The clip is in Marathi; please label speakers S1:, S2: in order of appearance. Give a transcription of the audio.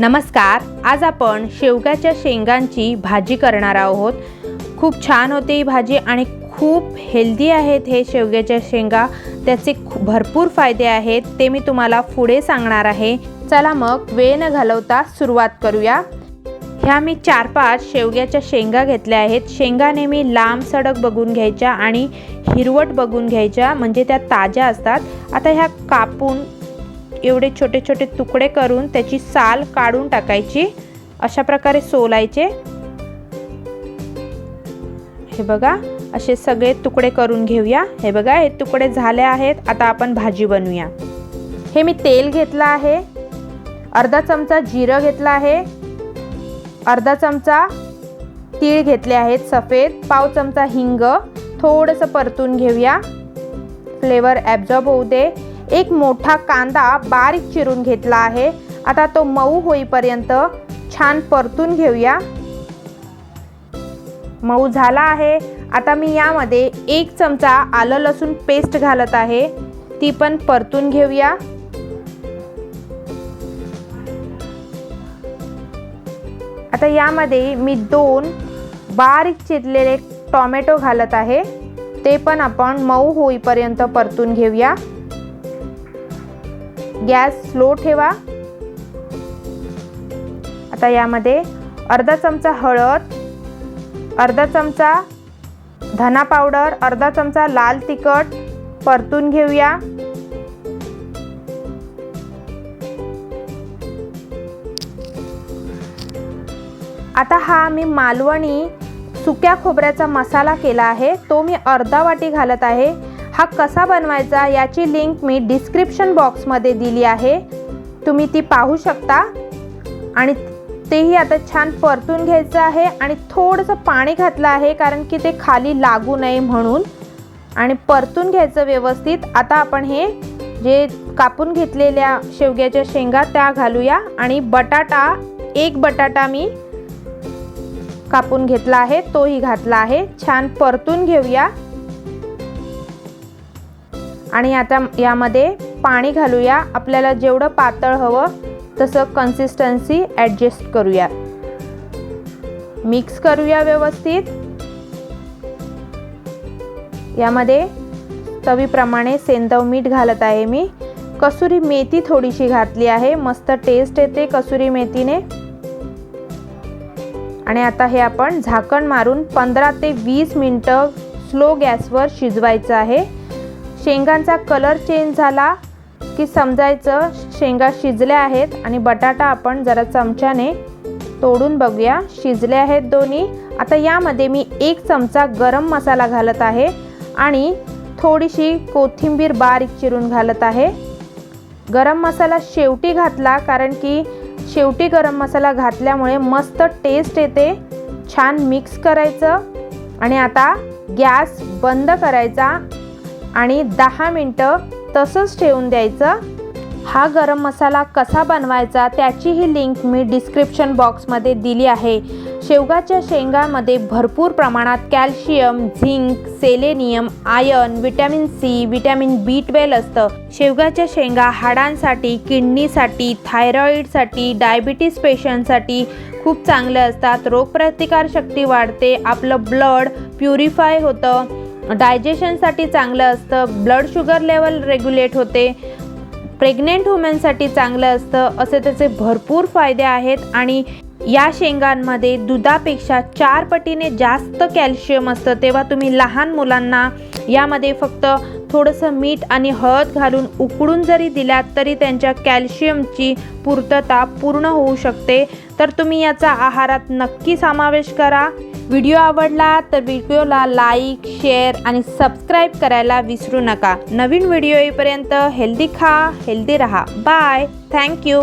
S1: नमस्कार आज आपण शेवग्याच्या शेंगांची भाजी करणार आहोत. खूप छान होते ही भाजी आणि खूप हेल्दी आहेत हे शेवग्याच्या शेंगा. त्याचे खू- भरपूर फायदे आहेत ते मी तुम्हाला पुढे सांगणार आहे. चला मग वेळ न घालवता सुरुवात करूया. ह्या मी चार पाच शेवग्याच्या शेंगा घेतल्या आहेत. शेंगा नेहमी लांब सडक बघून घ्यायच्या आणि हिरवट बघून घ्यायच्या म्हणजे त्या ताज्या असतात. आता ह्या कापून एवढे छोटे छोटे तुकडे करून त्याची साल काढून टाकायची. अशा प्रकारे सोलायचे. हे बघा असे सगळे तुकडे करून घेऊया. हे बघा हे तुकडे झाले आहेत. आता आपण भाजी बनवूया. हे मी तेल घेतलं आहे. अर्धा चमचा जिरं घेतलं आहे. अर्धा चमचा तीळ घेतले आहेत सफेद. पाव चमचा हिंग. थोडंसं परतून घेऊया. फ्लेवर ॲब्झॉर्ब होऊ दे. एक मोठा कांदा बारीक चिरून घेतला आहे. आता तो मऊ होईपर्यंत छान परतून घेऊया. मऊ झाला आहे. आता मी यामध्ये एक चमचा आलं लसूण पेस्ट घालत आहे. ती पण परतून घेऊया. आता यामध्ये मी दोन बारीक चिरलेले टॉमॅटो घालत आहे. ते पण आपण मऊ होईपर्यंत परतून घेऊया. गॅस स्लो ठेवा. आता यामध्ये अर्धा चमचा हळद अर्धा चमचा धना पावडर अर्धा चमचा लाल तिखट परतून घेऊया. आता हा मी मालवणी सुक्या खोबऱ्याचा मसाला केला आहे. तो मी अर्धा वाटी घालत आहे. हा कसा बनवायचा याची लिंक मी डिस्क्रिप्शन बॉक्समध्ये दिली आहे. तुम्ही ती पाहू शकता. आणि तेही आता छान परतून घ्यायचं आहे आणि थोडंसं पाणी घातलं आहे कारण की ते खाली लागू नये म्हणून. आणि परतून घ्यायचं व्यवस्थित. आता आपण हे जे कापून घेतलेल्या शेवग्याच्या शेंगा त्या घालूया. आणि बटाटा एक बटाटा मी कापून घेतला आहे तोही घातला आहे. छान परतून घेऊया. आणि आता यामध्ये पाणी घालूया. आपल्याला जेवढं पातळ हवं तसं कन्सिस्टन्सी ॲडजस्ट करूया. मिक्स करूया व्यवस्थित. यामध्ये चवीप्रमाणे सेंदव मीठ घालत आहे मी. कसुरी मेथी थोडीशी घातली आहे. मस्त टेस्ट येते कसुरी मेथीने. आणि आता हे आपण झाकण मारून पंधरा ते वीस मिनटं स्लो गॅसवर शिजवायचं आहे. शेंगांचा कलर चेंज झाला की समजायचं शेंगा शिजल्या आहेत आणि बटाटा आपण जरा चमच्याने तोडून बघूया. शिजले आहेत दोन्ही. आता यामध्ये मी एक चमचा गरम मसाला घालत आहे आणि थोडीशी कोथिंबीर बारीक चिरून घालत आहे. गरम मसाला शेवटी घातला कारण की शेवटी गरम मसाला घातल्यामुळे मस्त टेस्ट येते. छान मिक्स करायचं. आणि आता गॅस बंद करायचा. आणि दहा मिनटं तसंच ठेवून द्यायचं. हा गरम मसाला कसा बनवायचा त्याचीही लिंक मी डिस्क्रिप्शन बॉक्समध्ये दिली आहे. शेवगाच्या शेंगामध्ये भरपूर प्रमाणात calcium zinc selenium iron vitamin C vitamin B twelve असतं. शेवगाच्या शेंगा हाडांसाठी किडनीसाठी थायरॉईडसाठी डायबिटीस पेशंटसाठी खूप चांगले असतात. रोगप्रतिकारशक्ती वाढते आपलं ब्लड प्युरिफाय होतं. डायजेशनसाठी चांगलं असतं ब्लड शुगर लेवल रेग्युलेट होते प्रेग्नेंट वुमेनसाठी चांगलं असतं असे त्याचे भरपूर फायदे आहेत आणि या शेंगांमध्ये दुधापेक्षा चार पटीने जास्त कॅल्शियम असतं. तेव्हा तुम्ही लहान मुलांना यामध्ये फक्त थोडंसं मीठ आणि हळद घालून उकडून जरी दिल्यात तरी त्यांच्या कॅल्शियमची पूर्तता पूर्ण होऊ शकते. तर तुम्ही याचा आहारात नक्की समावेश करा. व्हिडिओ आवडला तर व्हिडिओला लाईक शेअर आणि सबस्क्राईब करायला विसरू नका. नवीन व्हिडिओ येईपर्यंत हेल्दी खा हेल्दी रहा. बाय. Thank you